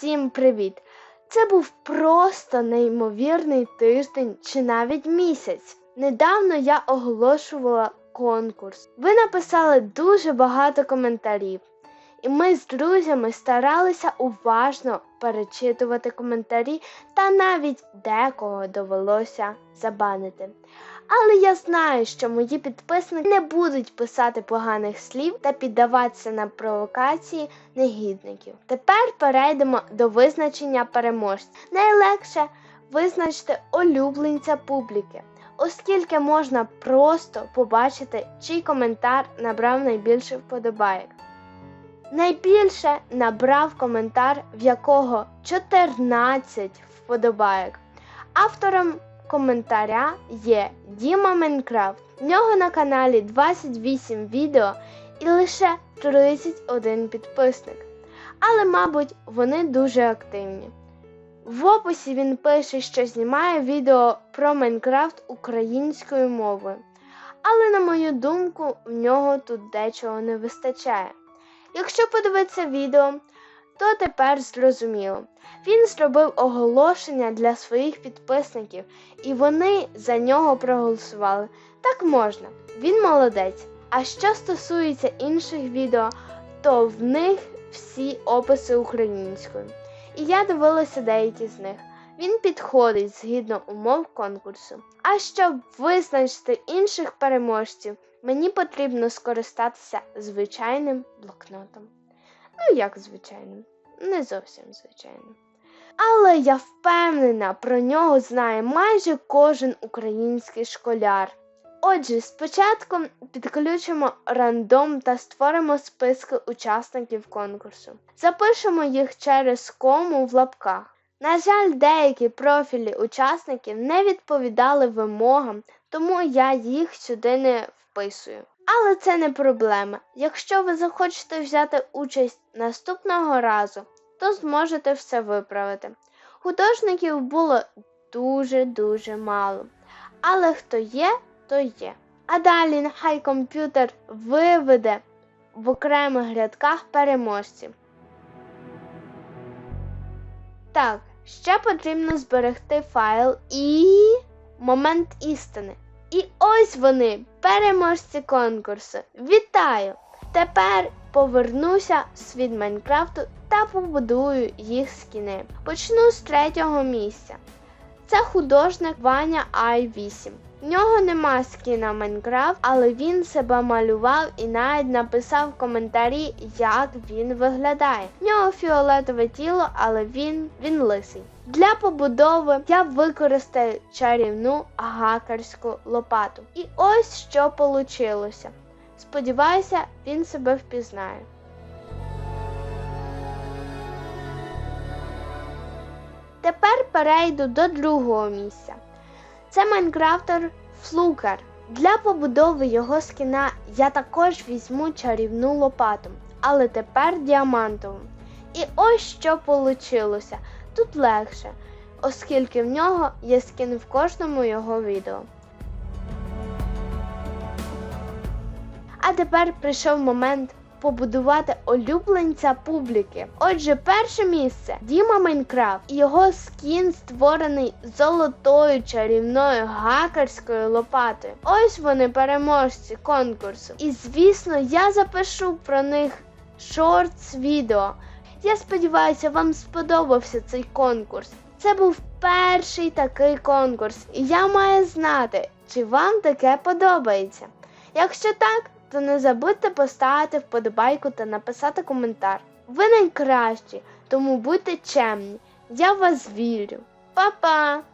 Всім привіт! Це був просто неймовірний тиждень чи навіть місяць. Недавно я оголошувала конкурс. Ви написали дуже багато коментарів, і ми з друзями старалися уважно перечитувати коментарі, та навіть декого довелося забанити. Але я знаю, що мої підписники не будуть писати поганих слів та піддаватися на провокації негідників. Тепер перейдемо до визначення переможця. Найлегше визначити улюбленця публіки, оскільки можна просто побачити, чий коментар набрав найбільше вподобайок. Найбільше набрав коментар, в якого 14 вподобайок. Автором коментаря є Діма Майнкрафт. В нього на каналі 28 відео і лише 31 підписник. Але, мабуть, вони дуже активні. В описі він пише, що знімає відео про Майнкрафт українською мовою. Але, на мою думку, в нього тут дечого не вистачає. Якщо подивитися відео, то тепер зрозуміло. Він зробив оголошення для своїх підписників, і вони за нього проголосували. Так можна, він молодець. А що стосується інших відео, то в них всі описи українською. І я дивилася деякі з них. Він підходить згідно умов конкурсу. А щоб визначити інших переможців, мені потрібно скористатися звичайним блокнотом. Ну, як звичайним, не зовсім звичайним. Але я впевнена, про нього знає майже кожен український школяр. Отже, спочатку підключимо рандом та створимо списки учасників конкурсу. Запишемо їх через кому в лапках. На жаль, деякі профілі учасників не відповідали вимогам, тому я їх сюди не вписую. Але це не проблема. Якщо ви захочете взяти участь наступного разу, то зможете все виправити. Художників було дуже-дуже мало. Але хто є, то є. А далі нехай комп'ютер виведе в окремих рядках переможців. Так, ще потрібно зберегти файл і момент істини. І ось вони, переможці конкурсу. Вітаю! Тепер повернуся в світ Майнкрафту та побудую їх скіни. Почну з третього місця. Це художник Ваня i8. В нього нема скіна Майнкрафт, але він себе малював і навіть написав в коментарі, як він виглядає. В нього фіолетове тіло, але він, він лисий. Для побудови я використаю чарівну гакерську лопату. І ось що вийшло. Сподіваюся, він себе впізнає. Тепер перейду до другого місця. Це Майнкрафтер Флукер. Для побудови його скіна я також візьму чарівну лопату, але тепер діамантову. І ось що вийшло. Тут легше, оскільки в нього є скін в кожному його відео. А тепер прийшов момент побудувати улюбленця публіки. Отже, перше місце Діма Майнкрафт і його скін створений золотою чарівною гакерською лопатою. Ось вони переможці конкурсу. І звісно, я запишу про них шортс відео. Я сподіваюся, вам сподобався цей конкурс. Це був перший такий конкурс, і я маю знати, чи вам таке подобається. Якщо так, то не забудьте поставити вподобайку та написати коментар. Ви найкращі, тому будьте чемні. Я вас вірю. Па-па!